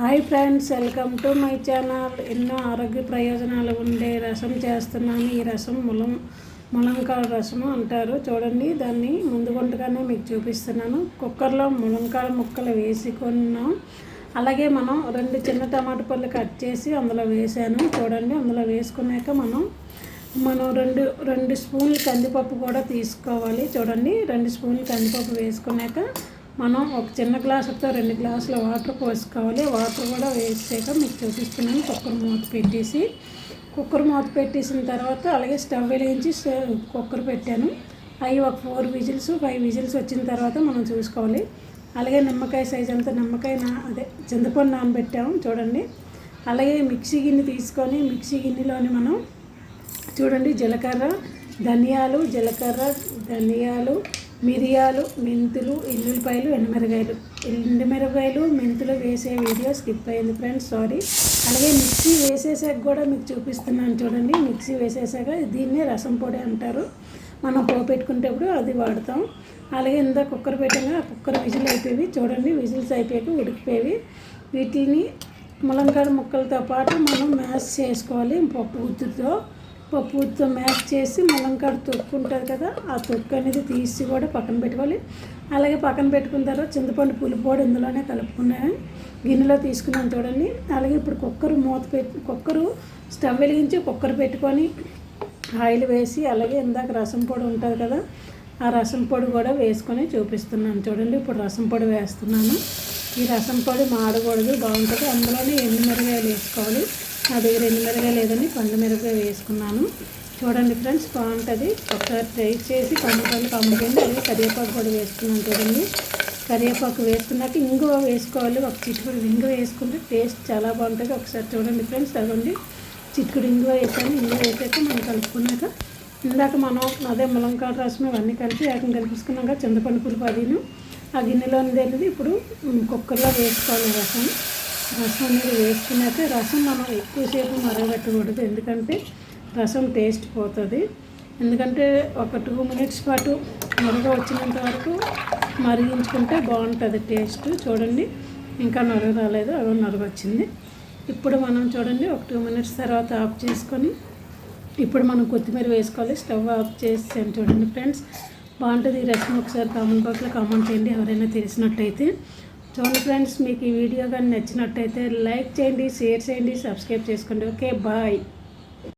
Hi friends welcome to my channel. ఎన్నో ఆరోగ్య ప్రయోజనాలు ఉండే రసం చేస్తున్నాను. ఈ రసం ములం ములంకాయ రసము అంటారు. చూడండి దాన్ని ముందు గుంటగానే మీకు చూపిస్తున్నాను. కుక్కర్లో ములంకాయ ముక్కలు వేసుకున్నాం. అలాగే మనం రెండు చిన్న టమాటా పళ్ళు కట్ చేసి అందులో వేసాను. చూడండి అందులో వేసుకున్నాక మనం మనం రెండు రెండు స్పూన్లు కందిపప్పు కూడా తీసుకోవాలి. చూడండి రెండు స్పూన్లు కందిపప్పు వేసుకున్నాక మనం ఒక చిన్న గ్లాసుతో రెండు గ్లాసుల వాటర్ పోసుకోవాలి. వాటర్ కూడా వేసాక మీకు చూపిస్తున్నాను. కుక్కర్ మూత పెట్టేసి కుక్కర్ మూత పెట్టేసిన తర్వాత అలాగే స్టవ్ వెలిగించి కుక్కర్ పెట్టాను. అవి ఒక ఫోర్ విజిల్స్ ఫైవ్ విజిల్స్ వచ్చిన తర్వాత మనం చూసుకోవాలి. అలాగే నిమ్మకాయ సైజ్ అంతా నిమ్మకాయ నా అదే చింతపండు నానబెట్టాము చూడండి. అలాగే మిక్సీ గిన్నె తీసుకొని మిక్సీ గిన్నెలోని మనం చూడండి జీలకర్ర ధనియాలు జీలకర్ర ధనియాలు మిరియాలు మెంతులు ఎల్లుల్లిపాయలు ఎండుమిరగాయలు. ఎండుమిరగాయలు మెంతులు వేసే వీడియో స్కిప్ అయింది ఫ్రెండ్స్ సారీ. అలాగే మిక్సీ వేసేసాక కూడా మీకు చూపిస్తున్నాను చూడండి. మిక్సీ వేసేసాక దీన్నే రసం పొడి అంటారు. మనం పోపెట్టుకునేటప్పుడు అది వాడతాం. అలాగే ఇందా కుక్కర్ పెట్టాక ఆ కుక్కర్ విజిల్ అయిపోయి చూడండి. విజిల్స్ అయిపోయాక ఉడికిపోయి వీటిని ములంకాడ ముక్కలతో పాటు మనం మ్యాష్ చేసుకోవాలి. పప్పు గుత్తుతో. పప్పుతో మ్యాచ్ మ్యాష్ చేసి ములంకాడ తొక్కు ఉంటుంది కదా ఆ తొక్కు అనేది తీసి కూడా పక్కన పెట్టుకోవాలి. అలాగే పక్కన పెట్టుకున్న తర్వాత చింతపండు పులుపు కూడా ఇందులోనే కలుపుకున్నాను గిన్నెలో తీసుకున్నాను చూడండి. అలాగే ఇప్పుడు కుక్కర్ మూత పెట్టి కుక్కరు స్టవ్ వెలిగించి కుక్కర్ పెట్టుకొని ఆయిల్ వేసి అలాగే ఇందాక రసం పొడి ఉంటుంది కదా ఆ రసం పొడి కూడా వేసుకొని చూపిస్తున్నాను చూడండి. ఇప్పుడు రసం పొడి వేస్తున్నాను. ఈ రసం పొడి మాడకూడదు బాగుంటుంది. అందులోనే ఎండు మిరగాయలు వేసుకోవాలి. నా దగ్గర ఎండు మిరగాయలు లేదని పండు మిరగాయ వేసుకున్నాను. చూడండి ఫ్రెండ్స్ బాగుంటుంది. ఒకసారి ట్రై చేసి పండుగలు పంపించండి అలాగే కరివేపాకు కూడా వేసుకున్నాను చూడండి. కరివేపాకు వేసుకున్నాక ఇంగువ వేసుకోవాలి. ఒక చిట్టుకుడు ఇంగువ వేసుకుంటే టేస్ట్ చాలా బాగుంటుంది. ఒకసారి చూడండి ఫ్రెండ్స్ అదండి చిట్టుకుడు ఇంగువ వేసాను. ఇంగువ వేసాక మనం కలుపుకున్నాక ఇందాక మనం అదే ములంకాడ రసం ఇవన్నీ కలిపి ఏకం కలిపిసుకున్నాక చింతపండు పులుపు అదిను. ఆ గిన్నెలో అనేది ఇప్పుడు కుక్కర్లో వేసుకోవాలి రసం. రసం అనేది వేసుకున్నాక రసం మనం ఎక్కువసేపు మరగబెట్టకూడదు. ఎందుకంటే రసం టేస్ట్ పోతుంది. ఎందుకంటే ఒక టూ మినిట్స్ పాటు మరగ వచ్చినంత వరకు మరిగించుకుంటే బాగుంటుంది టేస్ట్. చూడండి ఇంకా నరుగు రాలేదు అదో నరుగు వచ్చింది. ఇప్పుడు మనం చూడండి ఒక టూ మినిట్స్ తర్వాత ఆఫ్ చేసుకొని ఇప్పుడు మనం కొత్తిమీర వేసుకోవాలి. స్టవ్ ఆఫ్ చేసాను చూడండి ఫ్రెండ్స్. బాగుంటుంది ఈ రసం. ఒకసారి కామెంట్ బాక్స్లో కామెంట్ చేయండి ఎవరైనా తెలిసినట్టయితే. చూడండి ఫ్రెండ్స్ మీకు ఈ వీడియో కానీ నచ్చినట్టయితే లైక్ చేయండి షేర్ చేయండి సబ్స్క్రైబ్ చేసుకోండి. Okay bye.